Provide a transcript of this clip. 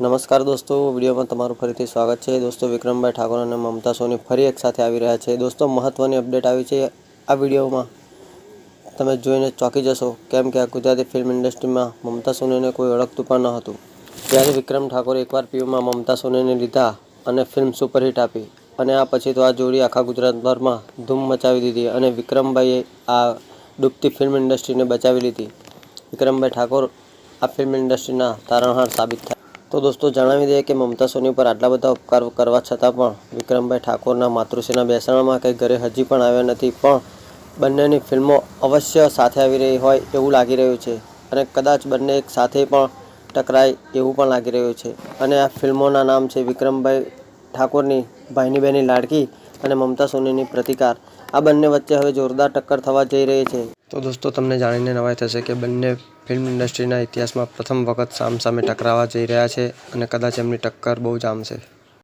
નમસ્કાર દોસ્તો, વિડીયોમાં તમારું ફરીથી સ્વાગત છે. દોસ્તો, વિક્રમભાઈ ઠાકોર અને મમતા સોની ફરી એક સાથે આવી રહ્યા છે. દોસ્તો મહત્ત્વની અપડેટ આવી છે આ વિડીયોમાં. તમે જોઈને ચોંકી જશો, કેમ કે આ ગુજરાતી ફિલ્મ ઇન્ડસ્ટ્રીમાં મમતા સોનીને કોઈ ઓળખતું પણ ન હતું. ત્યારે વિક્રમ ઠાકોર એકવાર પીયુમાં મમતા સોનીને લીધા અને ફિલ્મ સુપરહિટ આપી અને આ પછી તો આ જોડી આખા ગુજરાતભરમાં ધૂમ મચાવી દીધી અને વિક્રમભાઈએ આ ડૂબતી ફિલ્મ ઇન્ડસ્ટ્રીને બચાવી લીધી. વિક્રમભાઈ ઠાકોર આ ફિલ્મ ઇન્ડસ્ટ્રીના તારણહાર સાબિત થયા. તો દોસ્તો, જણાવી દઈએ કે મમતા સોની પર આટલા બધા ઉપકાર કરવા છતાં પણ વિક્રમભાઈ ઠાકોરના માતૃશ્રીના બેસણામાં કંઈ ઘરે હજી પણ આવ્યા નથી. પણ બંનેની ફિલ્મો અવશ્ય સાથે આવી રહી હોય એવું લાગી રહ્યું છે અને કદાચ બંને એક સાથે પણ ટકરાય એવું પણ લાગી રહ્યું છે. અને આ ફિલ્મોના નામ છે વિક્રમભાઈ ઠાકોરની ભાઈની બહેની લાડકી અને મમતા સોનીની પ્રતિકાર. આ બંને વચ્ચે હવે જોરદાર ટક્કર થવા જઈ રહી છે. તો દોસ્તો, તમને જાણીને નવાઈ થશે કે બંને ફિલ્મ ઇન્ડસ્ટ્રીના ઇતિહાસમાં પ્રથમ વખત સામસામે ટકરાવા જઈ રહ્યા છે અને કદાચ એમની ટક્કર બહુ જામશે